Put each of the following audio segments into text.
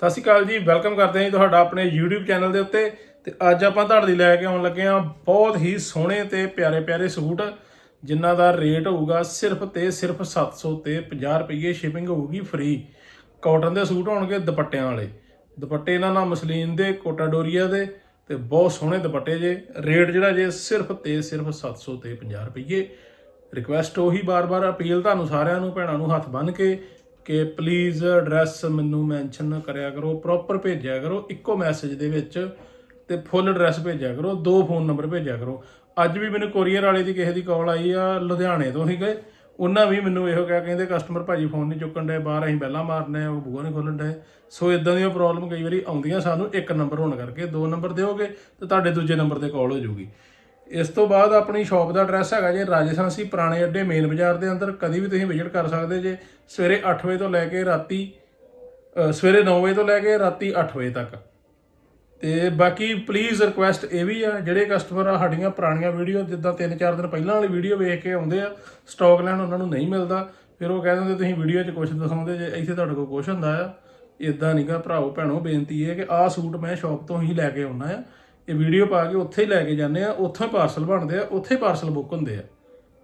ਸਤਿ ਸ਼੍ਰੀ ਅਕਾਲ ਜੀ, ਵੈਲਕਮ ਕਰਦੇ ਹਾਂ ਜੀ ਤੁਹਾਡਾ ਆਪਣੇ YouTube ਚੈਨਲ ਦੇ ਉੱਤੇ ਤੇ ਅੱਜ ਆਪਾਂ ਤੁਹਾਡੇ ਲਈ ਲੈ ਕੇ ਆਉਣ ਲੱਗੇ ਹਾਂ ਬਹੁਤ ਹੀ ਸੋਹਣੇ ਤੇ ਪਿਆਰੇ ਪਿਆਰੇ ਸੂਟ, ਜਿਨ੍ਹਾਂ ਦਾ ਰੇਟ ਹੋਊਗਾ ਸਿਰਫ ਤੇ ਸਿਰਫ 700 ਤੇ 50 ਰੁਪਏ ਸ਼ਿਪਿੰਗ ਹੋਊਗੀ ਫ੍ਰੀ ਕਾਟਨ ਦੇ ਸੂਟ ਹੋਣਗੇ ਦੁਪੱਟਿਆਂ ਵਾਲੇ। ਦੁਪੱਟੇ ਇਹਨਾਂ ਨਾਲ ਮਸਲੀਨ ਦੇ ਕੋਟਾ ਡੋਰੀਆ ਦੇ ਤੇ ਬਹੁਤ ਸੋਹਣੇ ਦੁਪੱਟੇ ਜੇ। ਰੇਟ ਜਿਹੜਾ ਜੇ ਸਿਰਫ ਤੇ ਸਿਰਫ 700 ਤੇ 50 ਰੁਪਏ ਰਿਕੁਐਸਟ ਉਹੀ ਬਾਰ-ਬਾਰ ਅਪੀਲ ਤੁਹਾਨੂੰ ਸਾਰਿਆਂ ਨੂੰ, ਭੈਣਾਂ ਨੂੰ ਹੱਥ ਬੰਨ ਕੇ ਕਿ ਪਲੀਜ਼ ਐਡਰੈਸ ਮੈਨੂੰ ਮੈਂਸ਼ਨ ਕਰਿਆ ਕਰੋ ਪ੍ਰੋਪਰ ਭੇਜਿਆ ਕਰੋ, ਇੱਕੋ ਮੈਸੇਜ ਦੇ ਵਿੱਚ ਤੇ ਫੁੱਲ ਐਡਰੈਸ ਭੇਜਿਆ ਕਰੋ, ਦੋ ਫੋਨ ਨੰਬਰ ਭੇਜਿਆ ਕਰੋ। ਅੱਜ ਵੀ ਮੈਨੂੰ ਕੋਰੀਅਰ ਵਾਲੇ ਦੀ ਕਿਸੇ ਦੀ ਕਾਲ ਆਈ ਆ, ਲੁਧਿਆਣੇ ਤੋਂ ਹੀ ਗਏ। ਉਹਨਾਂ ਵੀ ਮੈਨੂੰ ਇਹੋ ਕਿਹਾ ਕਹਿੰਦੇ ਕਸਟਮਰ ਭਾਜੀ ਫੋਨ ਨਹੀਂ ਚੁੱਕਣ ਦੇ ਬਾਹਰ ਅਸੀਂ ਪਹਿਲਾਂ ਮਾਰਨੇ ਆ, ਉਹ ਬੂਹਾ ਨਹੀਂ ਖੋਲਣ ਦੇ ਸੋ ਇਦਾਂ ਦੀਆਂ ਪ੍ਰੋਬਲਮ ਕਈ ਵਾਰੀ ਆਉਂਦੀਆਂ ਸਾਨੂੰ, ਇੱਕ ਨੰਬਰ ਹੋਣ ਕਰਕੇ ਦੋ ਨੰਬਰ ਦਿਓਗੇ ਤੇ ਤੁਹਾਡੇ ਦੂਜੇ ਨੰਬਰ ਤੇ ਕਾਲ ਹੋ ਜਾਊਗੀ। ਇਸ ਤੋਂ ਬਾਅਦ ਆਪਣੀ ਸ਼ਾਪ ਦਾ ਐਡਰੈਸ ਹੈਗਾ ਜੇ ਰਾਜਸਥਾਨੀ ਪੁਰਾਣੇ ਅੱਡੇ ਮੇਨ ਬਾਜ਼ਾਰ ਦੇ ਅੰਦਰ। ਕਦੀ ਵੀ ਤੁਸੀਂ ਵਿਜ਼ਿਟ ਕਰ ਸਕਦੇ ਜੇ ਸਵੇਰੇ 8 ਵਜੇ ਤੋਂ ਲੈ ਕੇ ਰਾਤੀ ਸਵੇਰੇ 9 ਵਜੇ ਤੋਂ ਲੈ ਕੇ ਰਾਤੀ 8 ਵਜੇ ਤੱਕ। ਤੇ ਬਾਕੀ ਪਲੀਜ਼ ਰਿਕੁਐਸਟ ਇਹ ਵੀ ਆ, ਜਿਹੜੇ ਕਸਟਮਰ ਆ, ਸਾਡੀਆਂ ਪੁਰਾਣੀਆਂ ਵੀਡੀਓ ਜਿੱਦਾਂ 3-4 ਦਿਨ ਪਹਿਲਾਂ ਵਾਲੀ ਵੀਡੀਓ ਵੇਖ ਕੇ ਆਉਂਦੇ ਆ ਸਟਾਕ ਲੈਣ ਉਹਨਾਂ ਨੂੰ ਨਹੀਂ ਮਿਲਦਾ। ਫਿਰ ਉਹ ਕਹਿ ਦਿੰਦੇ ਤੁਸੀਂ ਵੀਡੀਓ 'ਚ ਕੁਝ ਦਿਖਾਉਂਦੇ ਜੇ, ਇੱਥੇ ਤੁਹਾਡੇ ਕੋਲ ਕੁਝ ਹੁੰਦਾ ਆ। ਇਦਾਂ ਨਹੀਂਗਾ ਭਰਾਓ ਭੈਣੋ, ਬੇਨਤੀ ਹੈ ਕਿ ਆਹ ਸੂਟ ਮੈਂ ਸ਼ਾਪ ਤੋਂ ਹੀ ਲੈ ਕੇ ਆਉਣਾ ਆ। ਇਹ ਵੀਡੀਓ ਪਾ ਕੇ ਉੱਥੇ ਹੀ ਲੈ ਕੇ ਜਾਂਦੇ ਆ, ਉੱਥੋਂ ਪਾਰਸਲ ਬਣਦੇ ਆ, ਉੱਥੇ ਪਾਰਸਲ ਬੁੱਕ ਹੁੰਦੇ ਆ।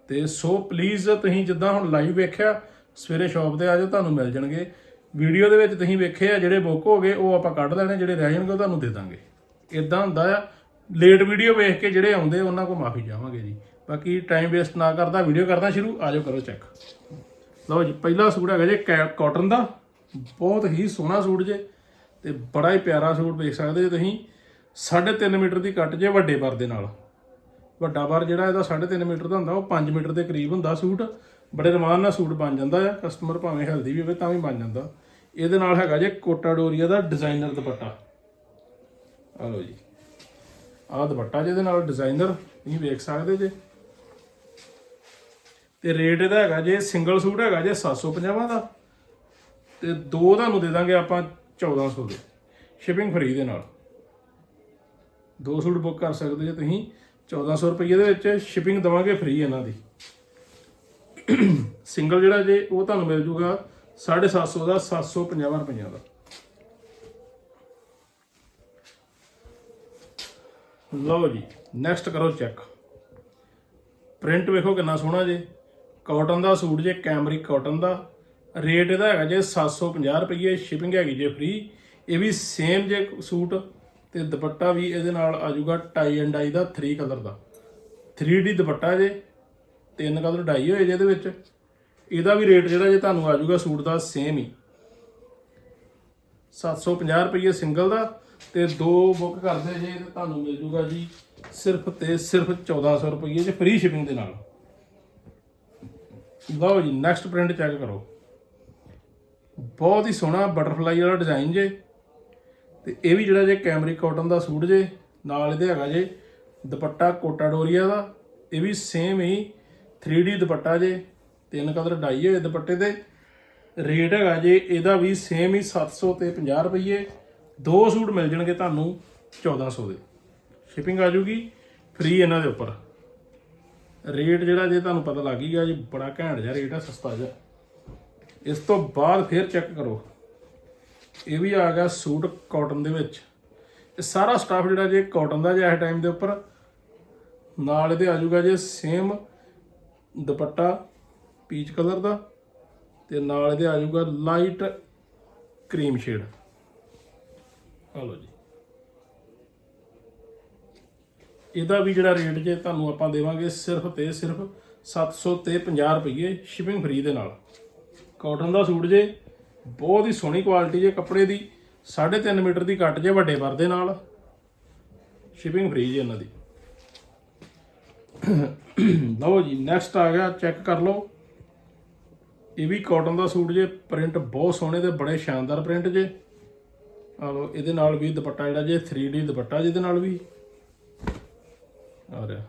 ਤੇ ਸੋ ਪਲੀਜ਼ ਤੁਸੀਂ ਜਿੱਦਾਂ ਹੁਣ ਲਾਈਵ ਵੇਖਿਆ, ਸਵੇਰੇ ਸ਼ਾਪ ਤੇ ਆ ਜਾਓ, ਤੁਹਾਨੂੰ ਮਿਲ ਜਾਣਗੇ। ਵੀਡੀਓ ਦੇ ਵਿੱਚ ਤੁਸੀਂ ਵੇਖੇ ਆ, ਜਿਹੜੇ ਬੁੱਕ ਹੋ ਗਏ, ਉਹ ਆਪਾਂ ਕੱਢ ਲੈਣੇ, ਜਿਹੜੇ ਰਹਿ ਜਾਣਗੇ, ਉਹ ਤੁਹਾਨੂੰ ਦੇ ਦਾਂਗੇ। ਇਦਾਂ ਹੁੰਦਾ ਆ ਲੇਟ ਵੀਡੀਓ ਵੇਖ ਕੇ ਜਿਹੜੇ ਆਉਂਦੇ, ਉਹਨਾਂ ਕੋ ਮਾਫੀ ਚਾਹਾਂਗੇ ਜੀ। ਬਾਕੀ ਟਾਈਮ ਵੇਸਟ ਨਾ ਕਰਦਾ ਵੀਡੀਓ ਕਰਦਾ ਸ਼ੁਰੂ, ਆ ਜਾਓ, ਕਰੋ ਚੈੱਕ ਲਓ ਜੀ, ਪਹਿਲਾ ਸੂਟ ਹੈਗਾ ਜੀ ਕਾਟਨ ਦਾ। ਬਹੁਤ ਹੀ ਸੋਹਣਾ ਸੂਟ ਜੇ, ਤੇ ਬੜਾ ਹੀ ਪਿਆਰਾ ਸੂਟ ਵੇਖ ਸਕਦੇ ਜੇ ਤੁਸੀਂ। 3.5 ਮੀਟਰ ਦੀ ਕੱਟ ਜੇ ਵੱਡੇ ਬਰ ਦੇ ਨਾਲ। ਵੱਡਾ ਬਰ ਜਿਹੜਾ ਇਹਦਾ 3.5 ਮੀਟਰ ਦਾ ਹੁੰਦਾ, ਉਹ 5 ਮੀਟਰ ਦੇ ਕਰੀਬ ਹੁੰਦਾ ਸੂਟ। ਬੜੇ ਰਮਾਨ ਨਾਲ ਸੂਟ ਬਣ ਜਾਂਦਾ ਆ ਕਸਟਮਰ ਭਾਵੇਂ ਹੈਲਦੀ ਵੀ ਹੋਵੇ ਤਾਂ ਵੀ ਬਣ ਜਾਂਦਾ। ਇਹਦੇ ਨਾਲ ਹੈਗਾ ਜੇ ਕੋਟਾ ਡੋਰੀਆ ਦਾ ਡਿਜ਼ਾਈਨਰ ਦੁਪੱਟਾ। ਆ ਲਓ ਜੀ। ਆਹ ਦੁਪੱਟਾ ਜਿਹਦੇ ਨਾਲ ਡਿਜ਼ਾਈਨਰ ਤੁਸੀਂ ਵੇਖ ਸਕਦੇ ਜੇ। ਤੇ ਰੇਟ ਇਹਦਾ ਹੈਗਾ ਜੇ ਸਿੰਗਲ ਸੂਟ ਹੈਗਾ ਜੇ 750 ਦਾ। ਤੇ ਦੋ ਤੁਹਾਨੂੰ ਦੇ ਦਾਂਗੇ ਆਪਾਂ 1400 ਦੇ। ਸ਼ਿਪਿੰਗ ਫ੍ਰੀ ਦੇ ਨਾਲ। ਦੋ ਸੂਟ ਬੁੱਕ ਕਰ ਸਕਦੇ ਜੇ ਤੁਸੀਂ 1400 ਰੁਪਏ ਦੇ ਵਿੱਚ ਸ਼ਿਪਿੰਗ ਦਵਾਂਗੇ ਫ੍ਰੀ ਇਹਨਾਂ ਦੀ। ਸਿੰਗਲ ਜਿਹੜਾ ਜੇ, ਉਹ ਤੁਹਾਨੂੰ ਮਿਲ ਜੂਗਾ 750 ਦਾ 750 ਰੁਪਈਆ ਦਾ। ਲਓ ਜੀ ਨੈਕਸਟ ਕਰੋ ਚੈੱਕ ਪ੍ਰਿੰਟ ਵੇਖੋ ਕਿੰਨਾ ਸੋਹਣਾ ਜੇ। ਕਾਟਨ ਦਾ ਸੂਟ ਜੇ ਕੈਮਰਿਕ ਕਾਟਨ ਦਾ। ਰੇਟ ਇਹਦਾ ਹੈਗਾ ਜੇ 750 ਰੁਪਏ ਸ਼ਿਪਿੰਗ ਹੈਗੀ ਜੇ ਫ੍ਰੀ ਇਹ ਵੀ ਸੇਮ ਜੇ ਸੂਟ। ਤੇ ਦੁਪੱਟਾ ਵੀ ਇਹਦੇ ਨਾਲ ਆ ਜਾਊਗਾ ਟਾਈ ਐਂਡ ਡਾਈ ਦਾ 3 ਕਲਰ ਦਾ। 3D ਦੁਪੱਟਾ ਜੇ ਤਿੰਨ ਕਲਰ ਡਾਈ ਹੋਏ ਜੇ ਇਹਦੇ ਵਿੱਚ। ਇਹਦਾ ਵੀ ਰੇਟ ਜਿਹੜਾ ਜੇ ਤੁਹਾਨੂੰ ਆ ਜਾਊਗਾ ਸੂਟ ਦਾ ਸੇਮ ਹੀ। 750 ਰੁਪਏ ਸਿੰਗਲ ਦਾ ਤੇ ਦੋ ਬੁੱਕ ਕਰਦੇ ਜੇ ਤੇ ਤੁਹਾਨੂੰ ਮਿਲ ਜੂਗਾ ਜੀ ਸਿਰਫ ਤੇ ਸਿਰਫ 1400 ਰੁਪਏ ਜੇ ਫ੍ਰੀ ਸ਼ਿਪਿੰਗ ਦੇ ਨਾਲ। ਲਓ ਜੀ ਨੈਕਸਟ ਪ੍ਰਿੰਟ ਚੈੱਕ ਕਰੋ। ਬਹੁਤ ਹੀ ਸੋਹਣਾ ਬਟਰਫਲਾਈ ਵਾਲਾ ਡਿਜ਼ਾਈਨ ਜੇ। ਤੇ ਇਹ ਵੀ ਜਿਹੜਾ ਜੇ ਕੈਮਰੀ ਕਾਟਨ ਦਾ ਸੂਟ ਜੇ, ਨਾਲ ਇਹਦੇ ਹੈਗਾ ਜੇ ਦੁਪੱਟਾ ਕੋਟਾ ਡੋਰੀਆ ਦਾ, ਇਹ ਵੀ ਸੇਮ ਹੀ 3D ਦੁਪੱਟਾ ਜੇ, ਤਿੰਨ ਕਦਰ ਡਾਈ ਹੋਏ ਦੁਪੱਟੇ ਤੇ। ਰੇਟ ਹੈਗਾ ਜੇ ਇਹਦਾ ਵੀ ਸੇਮ ਹੀ 700 ਤੇ 50 ਰੁਪਏ ਦੋ ਸੂਟ ਮਿਲ ਜਾਣਗੇ ਤੁਹਾਨੂੰ 1400 ਦੇ। ਸ਼ਿਪਿੰਗ ਆ ਜੂਗੀ ਫ੍ਰੀ ਇਹਨਾਂ ਦੇ ਉੱਪਰ। ਰੇਟ ਜਿਹੜਾ ਜੇ ਤੁਹਾਨੂੰ ਪਤਾ ਲੱਗ ਹੀ ਗਿਆ ਜੀ, ਬੜਾ ਘੈਂਟ ਜਿਹਾ ਰੇਟ ਆ, ਸਸਤਾ ਜਿਹਾ। ਇਸ ਤੋਂ ਬਾਅਦ ਫਿਰ ਚੈੱਕ ਕਰੋ। ਇਹ ਵੀ ਆ ਗਿਆ ਸੂਟ ਕਾਟਨ ਦੇ ਵਿੱਚ। ਇਹ ਸਾਰਾ ਸਟਾਫ ਜਿਹੜਾ ਜੇ ਕਾਟਨ ਦਾ ਜਿਹਾ ਟਾਈਮ ਦੇ ਉੱਪਰ, ਨਾਲ ਇਹਦੇ ਆ ਜਾਊਗਾ ਜੇ ਸੇਮ ਦੁਪੱਟਾ ਪੀਚ ਕਲਰ ਦਾ ਤੇ ਨਾਲ ਇਹਦੇ ਆ ਜਾਊਗਾ ਲਾਈਟ ਕਰੀਮ ਸ਼ੇਡ ਆ ਲਓ ਜੀ। ਇਹਦਾ ਵੀ ਜਿਹੜਾ ਰੇਟ ਜੇ ਤੁਹਾਨੂੰ ਆਪਾਂ ਦੇਵਾਂਗੇ ਸਿਰਫ ਤੇ ਸਿਰਫ 700 ਤੇ 50 ਰੁਪਏ ਸ਼ਿਪਿੰਗ ਫ੍ਰੀ ਦੇ ਨਾਲ। ਕਾਟਨ ਦਾ ਸੂਟ ਜੇ ਬਹੁਤ ਹੀ ਸੋਹਣੀ ਕੁਆਲਿਟੀ ਜੇ ਕੱਪੜੇ ਦੀ 3.5 ਮੀਟਰ ਦੀ ਕੱਟ ਜੇ ਵੱਡੇ ਵਰ ਨਾਲ। ਸ਼ਿਪਿੰਗ ਫ੍ਰੀ ਜੀ ਇਹਨਾਂ ਦੀ। ਲਓ ਜੀ ਨੈਕਸਟ ਆ ਗਿਆ ਚੈੱਕ ਕਰ ਲਓ। ਇਹ ਵੀ ਕਾਟਨ ਦਾ ਸੂਟ ਜੇ ਪ੍ਰਿੰਟ ਬਹੁਤ ਸੋਹਣੇ ਤੇ ਬੜੇ ਸ਼ਾਨਦਾਰ ਪ੍ਰਿੰਟ ਜੇ। ਆ ਲਓ, ਇਹਦੇ ਨਾਲ ਵੀ ਦੁਪੱਟਾ ਜਿਹੜਾ ਜੇ 3D ਦੁਪੱਟਾ ਜਿਹਦੇ ਨਾਲ ਵੀ। ਆ ਰਿਹਾ।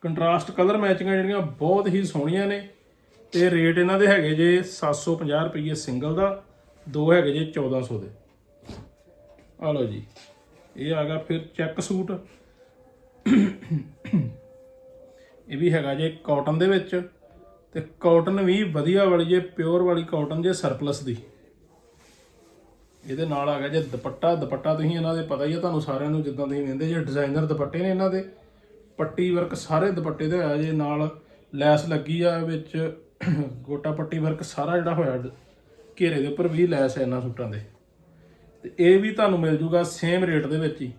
ਕੰਟਰਾਸਟ ਕਲਰ ਮੈਚਿੰਗਾਂ ਜਿਹੜੀਆਂ ਬਹੁਤ ਹੀ ਸੋਹਣੀਆਂ ਨੇ। ਤੇ ਰੇਟ ਇਹਨਾਂ ਦੇ ਹੈਗੇ ਜੇ 750 ਰੁਪਏ ਸਿੰਗਲ ਦਾ, ਦੋ ਹੈਗੇ ਜੇ 1400 ਦੇ। ਆ ਲਓ ਜੀ, ਇਹ ਆ ਗਿਆ ਫਿਰ ਚੈੱਕ ਸੂਟ। ਇਹ ਵੀ ਹੈਗਾ ਜੇ ਕਾਟਨ ਦੇ ਵਿੱਚ, ਤੇ ਕਾਟਨ ਵੀ ਵਧੀਆ ਵਾਲੀ ਜੇ ਪਿਓਰ ਵਾਲੀ ਕਾਟਨ ਜੇ ਸਰਪਲਸ ਦੀ। ਇਹਦੇ ਨਾਲ ਆ ਗਿਆ ਜੇ ਦੁਪੱਟਾ ਦੁਪੱਟਾ ਤੁਸੀਂ ਇਹਨਾਂ ਦੇ ਪਤਾ ਹੀ ਆ, ਤੁਹਾਨੂੰ ਸਾਰਿਆਂ ਨੂੰ ਜਿੱਦਾਂ ਤੁਸੀਂ ਵੇਖਦੇ ਜੇ ਡਿਜ਼ਾਈਨਰ ਦੁਪੱਟੇ ਨੇ ਇਹਨਾਂ ਦੇ। ਪੱਟੀ ਵਰਕ ਸਾਰੇ ਦੁਪੱਟੇ ਦੇ ਹੋਇਆ ਜੇ, ਨਾਲ ਲੈਸ ਲੱਗੀ ਆ ਵਿੱਚ ਗੋਟਾ ਪੱਟੀ ਵਰਕ ਸਾਰਾ ਜਿਹੜਾ ਹੋਇਆ ਘੇਰੇ ਦੇ ਉੱਪਰ ਵੀ ਲੈਸ ਹੈ ਇਹਨਾਂ ਸੂਟਾਂ ਦੇ। ਤੇ ਇਹ ਵੀ ਤੁਹਾਨੂੰ ਮਿਲ ਜੂਗਾ ਸੇਮ ਰੇਟ ਦੇ ਵਿੱਚ ਹੀ।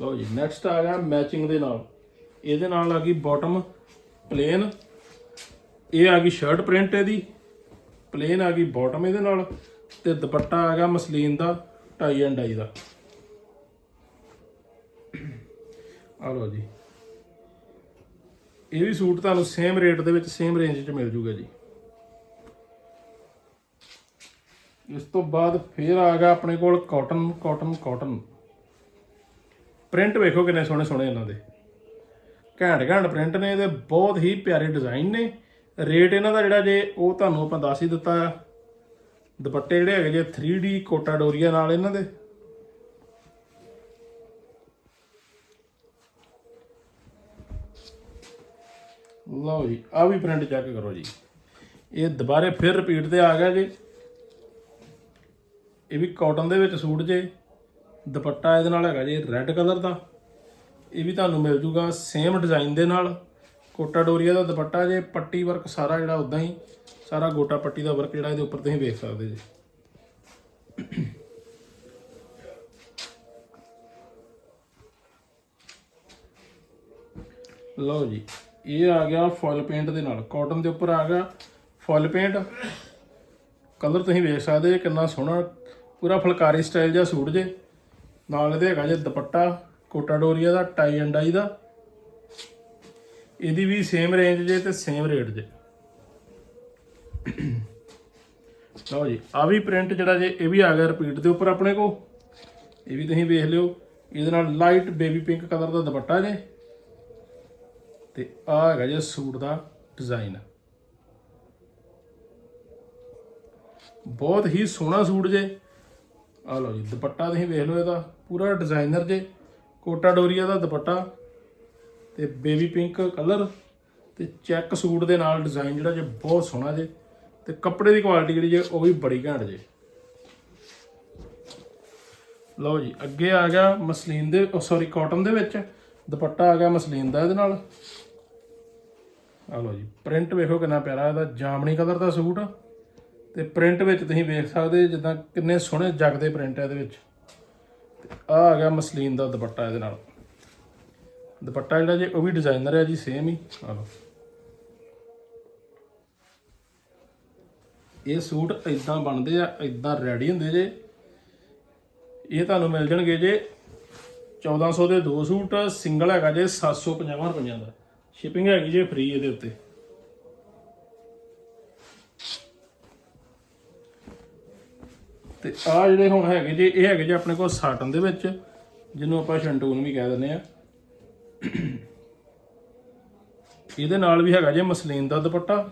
ਲਓ ਜੀ ਨੈਕਸਟ ਆ ਗਿਆ ਮੈਚਿੰਗ ਦੇ ਨਾਲ। ਇਹਦੇ ਨਾਲ ਆ ਗਈ ਬਾਟਮ ਪਲੇਨ ਇਹ ਆ ਗਈ ਸ਼ਰਟ ਪ੍ਰਿੰਟ ਇਹਦੀ। ਪਲੇਨ ਆ ਗਈ ਬਾਟਮ ਇਹਦੇ ਨਾਲ। ਤੇ ਦੁਪੱਟਾ ਆ ਗਿਆ ਮਸਲੀਨ ਦਾ ਟਾਈ ਐਂਡ ਡਾਈ ਦਾ। ਆ ਲਓ ਜੀ। ਇਹ ਵੀ ਸੂਟ ਤੁਹਾਨੂੰ ਸੇਮ ਰੇਟ ਦੇ ਵਿੱਚ ਸੇਮ ਰੇਂਜ 'ਚ ਮਿਲ ਜੂਗਾ ਜੀ। ਇਸ ਤੋਂ ਬਾਅਦ ਫਿਰ ਆ ਗਿਆ ਆਪਣੇ ਕੋਲ ਕਾਟਨ ਕਾਟਨ ਕਾਟਨ ਪ੍ਰਿੰਟ ਵੇਖੋ ਕਿੰਨੇ ਸੋਹਣੇ ਸੋਹਣੇ ਇਹਨਾਂ ਦੇ। ਘੈਂਟ ਘੈਂਟ ਪ੍ਰਿੰਟ ਨੇ, ਇਹਦੇ ਬਹੁਤ ਹੀ ਪਿਆਰੇ ਡਿਜ਼ਾਈਨ ਨੇ। ਰੇਟ ਇਹਨਾਂ ਦਾ ਜਿਹੜਾ ਜੇ ਉਹ ਤੁਹਾਨੂੰ ਆਪਾਂ ਦੱਸ ਹੀ ਦਿੱਤਾ। ਆ ਦੁਪੱਟੇ ਜਿਹੜੇ ਹੈਗੇ ਜੇ 3D ਕੋਟਾ ਡੋਰੀਆ ਨਾਲ ਇਹਨਾਂ ਦੇ। ਲਓ ਜੀ ਆ ਵੀ ਪ੍ਰਿੰਟ ਚੈੱਕ ਕਰੋ ਜੀ। ਇਹ ਦੁਬਾਰੇ ਫਿਰ ਰਿਪੀਟ ਤੇ ਆ ਗਿਆ ਜੀ। ਇਹ ਵੀ ਕਾਟਨ ਦੇ ਵਿੱਚ ਸੂਟ ਜੇ। ਦੁਪੱਟਾ ਇਹਦੇ ਨਾਲ ਹੈਗਾ ਜੀ ਰੈੱਡ ਕਲਰ ਦਾ। ਇਹ ਵੀ ਤੁਹਾਨੂੰ ਮਿਲ ਜੂਗਾ ਸੇਮ ਡਿਜ਼ਾਈਨ ਦੇ ਨਾਲ। ਕੋਟਾ ਡੋਰੀਆ ਦਾ ਦੁਪੱਟਾ ਜੇ, ਪੱਟੀ ਵਰਕ ਸਾਰਾ ਜਿਹੜਾ ਉਦਾਂ ਹੀ, ਸਾਰਾ ਗੋਟਾ ਪੱਟੀ ਦਾ ਵਰਕ ਜਿਹੜਾ ਇਹਦੇ ਉੱਪਰ ਤੁਸੀਂ ਵੇਖ ਸਕਦੇ ਜੀ। ਲਓ ਜੀ ਇਹ ਆ ਗਿਆ ਫੁੱਲ ਪੇਂਟ ਦੇ ਨਾਲ। ਕਾਟਨ ਦੇ ਉੱਪਰ ਆ ਗਿਆ ਫੁੱਲ ਪੇਂਟ ਕਲਰ ਤੁਸੀਂ ਵੇਖ ਸਕਦੇ ਜੇ ਕਿੰਨਾ ਸੋਹਣਾ, ਪੂਰਾ ਫੁਲਕਾਰੀ ਸਟਾਈਲ ਜਿਹਾ ਸੂਟ ਜੇ। ਨਾਲ ਇਹਦੇ ਹੈਗਾ ਜੇ ਦੁਪੱਟਾ, ਕੋਟਾ ਡੋਰੀਆ ਦਾ ਟਾਈ ਐਂਡ ਡਾਈ ਦਾ। ਇਹਦੀ ਵੀ ਸੇਮ ਰੇਂਜ ਜੇ ਤੇ ਸੇਮ ਰੇਟ ਜੇ। ਲਓ ਜੀ ਆ ਵੀ ਪ੍ਰਿੰਟ ਜਿਹੜਾ ਜੇ, ਇਹ ਵੀ ਆ ਗਿਆ ਰਿਪੀਟ ਦੇ ਉੱਪਰ ਆਪਣੇ ਕੋ ਇਹ ਵੀ ਤੁਸੀਂ ਵੇਖ ਲਿਓ। ਇਹਦੇ ਨਾਲ ਲਾਈਟ ਬੇਬੀ ਪਿੰਕ ਕਲਰ ਦਾ ਦੁਪੱਟਾ ਜੇ। ਤੇ ਆ ਹੈਗਾ ਜੇ ਸੂਟ ਦਾ ਡਿਜ਼ਾਈਨ ਬਹੁਤ ਹੀ ਸੋਹਣਾ ਸੂਟ ਜੇ। ਆ ਲਓ ਜੀ, ਦੁਪੱਟਾ ਤੁਸੀਂ ਵੇਖ ਲਓ ਇਹਦਾ, ਪੂਰਾ ਡਿਜ਼ਾਈਨਰ ਜੇ। ਕੋਟਾ ਡੋਰੀਆ ਦਾ ਦੁਪੱਟਾ ਤੇ ਬੇਬੀ ਪਿੰਕ ਕਲਰ ਤੇ ਚੈੱਕ ਸੂਟ ਦੇ ਨਾਲ ਡਿਜ਼ਾਈਨ ਜਿਹੜਾ ਜੇ ਬਹੁਤ ਸੋਹਣਾ ਜੇ। ਤੇ ਕੱਪੜੇ ਦੀ ਕੁਆਲਿਟੀ ਜਿਹੜੀ ਜੇ ਉਹ ਵੀ ਬੜੀ ਘੈਂਟ ਜੇ। ਲਓ ਜੀ, ਅੱਗੇ ਆ ਗਿਆ ਮਸਲੀਨ ਦੇ ਸੌਰੀ ਕਾਟਨ ਦੇ ਵਿੱਚ। ਦੁਪੱਟਾ ਆ ਗਿਆ ਮਸਲੀਨ ਦਾ ਇਹਦੇ ਨਾਲ। ਆ ਲਓ ਜੀ ਪ੍ਰਿੰਟ ਵੇਖੋ ਕਿੰਨਾ ਪਿਆਰਾ, ਇਹਦਾ ਜਾਮਣੀ ਕਲਰ ਦਾ ਸੂਟ ਆ। ਤੇ ਪ੍ਰਿੰਟ ਵਿੱਚ ਤੁਸੀਂ ਵੇਖ ਸਕਦੇ ਜਿੱਦਾਂ ਕਿੰਨੇ ਸੋਹਣੇ ਜਗਦੇ ਪ੍ਰਿੰਟ ਆ ਇਹਦੇ ਵਿੱਚ। ਤੇ ਆ ਆ ਗਿਆ ਮਸਲੀਨ ਦਾ ਦੁਪੱਟਾ ਇਹਦੇ ਨਾਲ। ਦੁਪੱਟਾ ਜਿਹੜਾ ਜੇ ਉਹ ਵੀ ਡਿਜ਼ਾਈਨਰ ਹੈ ਜੀ ਸੇਮ ਹੀ। ਆ ਲਓ। ਇਹ ਸੂਟ ਇਦਾਂ ਬਣਦੇ ਆ ਇਦਾਂ ਰੈਡੀ ਹੁੰਦੇ ਜੇ। ਇਹ ਤੁਹਾਨੂੰ ਮਿਲ ਜਾਣਗੇ ਜੇ 1400 ਦੇ ਦੋ ਸੂਟ ਸਿੰਗਲ ਹੈਗਾ ਜੇ 750 ਰੁਪਈਆਂ ਦਾ। ਸ਼ਿਪਿੰਗ ਹੈਗੀ ਜੇ ਫ੍ਰੀ ਇਹਦੇ ਉੱਤੇ। ਤੇ ਆ ਜਿਹੜੇ ਹੁਣ ਹੈਗੇ ਜੇ, ਇਹ ਹੈਗੇ ਜੇ ਆਪਣੇ ਕੋਲ ਸਾਟਨ ਦੇ ਵਿੱਚ, ਜਿਹਨੂੰ ਆਪਾਂ ਸ਼ੰਟੂਨ ਵੀ ਕਹਿ ਦਿੰਦੇ ਆ। ਇਹਦੇ ਨਾਲ ਵੀ ਹੈਗਾ ਜੇ ਮਸਲੀਨ ਦਾ ਦੁਪੱਟਾ,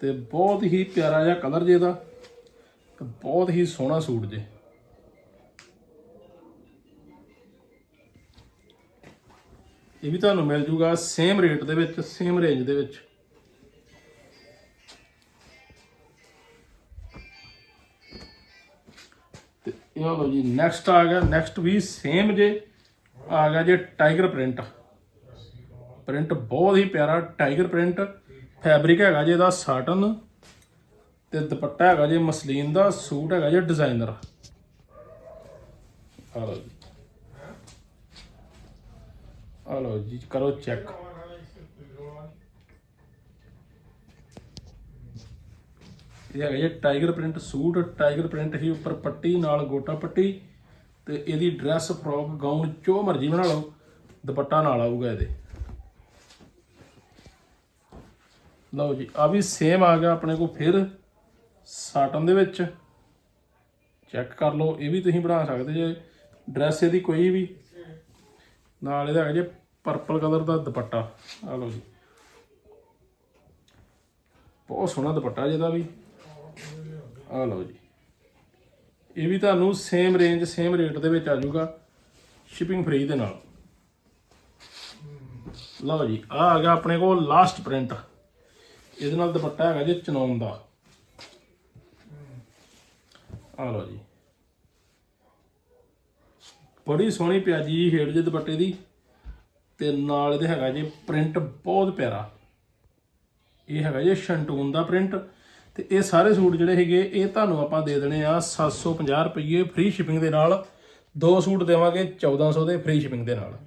ਤੇ ਬਹੁਤ ਹੀ ਪਿਆਰਾ ਜਿਹਾ ਕਲਰ ਜੇ ਇਹਦਾ, ਤੇ ਬਹੁਤ ਹੀ ਸੋਹਣਾ ਸੂਟ ਜੇ। ਇਹ ਵੀ ਤੁਹਾਨੂੰ ਮਿਲ ਜੂਗਾ ਸੇਮ ਰੇਟ ਦੇ ਵਿੱਚ ਸੇਮ ਰੇਂਜ ਦੇ ਵਿੱਚ। ਤੇ ਇਹ ਲਓ ਜੀ ਨੈਕਸਟ ਆ ਗਿਆ ਨੈਕਸਟ ਵੀ ਸੇਮ ਜੇ, ਆ ਗਿਆ ਜੇ ਟਾਈਗਰ ਪ੍ਰਿੰਟ ਪ੍ਰਿੰਟ ਬਹੁਤ ਹੀ ਪਿਆਰਾ ਟਾਈਗਰ ਪ੍ਰਿੰਟ ਫੈਬਰਿਕ ਹੈਗਾ ਜੇ ਇਹਦਾ ਸਾਟਨ ਤੇ ਦੁਪੱਟਾ ਹੈਗਾ ਜੇ ਮਸਲੀਨ ਦਾ, ਸੂਟ ਹੈਗਾ ਜੇ ਡਿਜ਼ਾਈਨਰ ਆ ਲਓ ਜੀ। ਆ ਲਓ ਜੀ ਕਰੋ ਚੈੱਕ ਇਹ ਹੈਗਾ ਜੀ tiger print suit, tiger print ਹੀ ਉੱਪਰ ਪੱਟੀ, ਨਾਲ ਗੋਟਾ ਪੱਟੀ ਤੇ ਇਹਦੀ ਡਰੈਸ ਫਰੋਕ ਗਾਊਨ ਜੋ ਮਰਜ਼ੀ ਬਣਾ ਲਓ, ਦੁਪੱਟਾ ਨਾਲ ਆਊਗਾ ਇਹਦੇ। ਲਓ ਜੀ ਆ ਵੀ ਸੇਮ ਆ ਗਿਆ ਆਪਣੇ ਕੋਲ ਫਿਰ ਸਾਟਨ ਦੇ ਵਿੱਚ। ਚੈੱਕ ਕਰ ਲਓ, ਇਹ ਵੀ ਤੁਸੀਂ ਬਣਾ ਸਕਦੇ ਜੇ। ਡਰੈਸ ਇਹਦੀ ਕੋਈ ਵੀ ਨਾਲ ਇਹਦਾ ਹੈਗਾ ਜੇ ਪਰਪਲ ਕਲਰ ਦਾ ਦੁਪੱਟਾ। ਆ ਲਓ ਜੀ। ਬਹੁਤ ਸੋਹਣਾ ਦੁਪੱਟਾ ਜਿਹਦਾ ਵੀ। ਆ ਲਓ ਜੀ। ਇਹ ਵੀ ਤੁਹਾਨੂੰ ਸੇਮ ਰੇਂਜ ਸੇਮ ਰੇਟ ਦੇ ਵਿੱਚ ਆ ਜਾਊਗਾ ਸ਼ਿਪਿੰਗ ਫ੍ਰੀ ਦੇ ਨਾਲ। ਲਓ ਜੀ ਆ ਆ ਗਿਆ ਆਪਣੇ ਕੋਲ ਲਾਸਟ ਪ੍ਰਿੰਟ ਇਹਦੇ ਨਾਲ ਦੁਪੱਟਾ ਹੈਗਾ ਜੀ ਚਨੌਨ ਦਾ। ਆ ਲਓ ਜੀ। ਬੜੀ ਸੋਹਣੀ ਪਿਆਜੀ ਜੀ ਸ਼ੇਡ ਜੇ ਦੁਪੱਟੇ ਦੀ। ਤੇ ਨਾਲ ਇਹਦੇ ਹੈਗਾ ਜੀ ਪ੍ਰਿੰਟ ਬਹੁਤ ਪਿਆਰਾ। ਇਹ ਹੈਗਾ ਜੀ ਸ਼ੰਟੂਨ ਦਾ ਪ੍ਰਿੰਟ ਤੇ ਇਹ ਸਾਰੇ ਸੂਟ ਜਿਹੜੇ ਹੈਗੇ ਇਹ ਤੁਹਾਨੂੰ ਆਪਾਂ ਦੇ ਦੇਣੇ ਆ 750 ਰੁਪਏ ਫ੍ਰੀ ਸ਼ਿਪਿੰਗ ਦੇ ਨਾਲ। ਦੋ ਸੂਟ ਦੇਵਾਂਗੇ 1400 ਦੇ ਫ੍ਰੀ ਸ਼ਿਪਿੰਗ ਦੇ ਨਾਲ।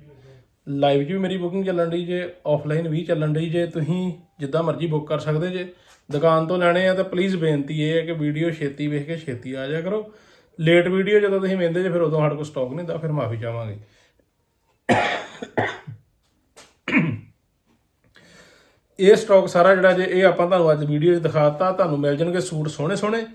ਲਾਈਵ 'ਚ ਵੀ ਮੇਰੀ ਬੁਕਿੰਗ ਚੱਲਣ ਰਹੀ ਜੇ ਆਫਲਾਈਨ ਵੀ ਚੱਲਣ ਰਹੀ ਜੇ, ਤੁਸੀਂ ਜਿੱਦਾਂ ਮਰਜ਼ੀ ਬੁੱਕ ਕਰ ਸਕਦੇ ਜੇ। ਦੁਕਾਨ ਤੋਂ ਲੈਣੇ ਆ ਤਾਂ ਪਲੀਜ਼ ਬੇਨਤੀ ਇਹ ਹੈ ਕਿ ਵੀਡੀਓ ਛੇਤੀ ਵੇਖ ਕੇ ਛੇਤੀ ਆ ਜਾਇਆ ਕਰੋ। ਲੇਟ ਵੀਡੀਓ ਜਦੋਂ ਤੁਸੀਂ ਵੇਂਦੇ ਜੇ, ਫਿਰ ਉਦੋਂ ਸਾਡੇ ਕੋਲ ਸਟਾਕ ਨਹੀਂ ਹੁੰਦਾ, ਫਿਰ ਮਾਫੀ ਚਾਹਾਂਗੇ। ਇਹ ਸਟਾਕ ਸਾਰਾ ਜਿਹੜਾ ਜੇ ਇਹ ਆਪਾਂ ਤੁਹਾਨੂੰ ਅੱਜ ਵੀਡੀਓ 'ਚ ਦਿਖਾਤਾ, ਤੁਹਾਨੂੰ ਮਿਲ ਜਾਣਗੇ ਸੂਟ ਸੋਹਣੇ ਸੋਹਣੇ।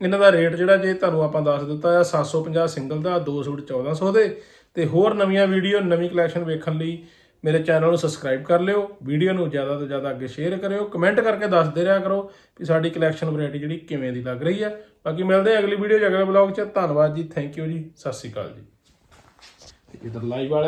ਇਹਨਾਂ ਦਾ ਰੇਟ ਜਿਹੜਾ ਜੇ ਤੁਹਾਨੂੰ ਆਪਾਂ ਦੱਸ ਦਿੱਤਾ ਆ 750 ਸਿੰਗਲ ਦਾ, ਦੋ ਸੂਟ 1400 ਦੇ। ਤੇ ਹੋਰ ਨਵੀਆਂ ਵੀਡੀਓ, ਨਵੀਂ ਕਲੈਕਸ਼ਨ ਵੇਖਣ ਲਈ ਮੇਰੇ ਚੈਨਲ ਨੂੰ ਸਬਸਕ੍ਰਾਈਬ ਕਰ ਲਿਓ, ਵੀਡੀਓ ਨੂੰ ਜ਼ਿਆਦਾ ਤੋਂ ਜ਼ਿਆਦਾ ਅੱਗੇ ਸ਼ੇਅਰ ਕਰਿਓ ਕਮੈਂਟ ਕਰਕੇ ਦੱਸਦੇ ਰਿਹਾ ਕਰੋ ਕਿ ਸਾਡੀ ਕਲੈਕਸ਼ਨ ਵੈਰਾਈਟੀ ਜਿਹੜੀ ਕਿਵੇਂ ਦੀ ਲੱਗ ਰਹੀ ਹੈ ਬਾਕੀ ਮਿਲਦੇ ਹਾਂ ਅਗਲੀ ਵੀਡੀਓ 'ਚ, ਅਗਲੇ ਬਲੌਗ 'ਚ। ਧੰਨਵਾਦ ਜੀ ਥੈਂਕ ਯੂ ਜੀ, ਸਤਿ ਸ਼੍ਰੀ ਅਕਾਲ ਜੀ। ਇਧਰ ਲਾਈਵ ਵਾਲੇ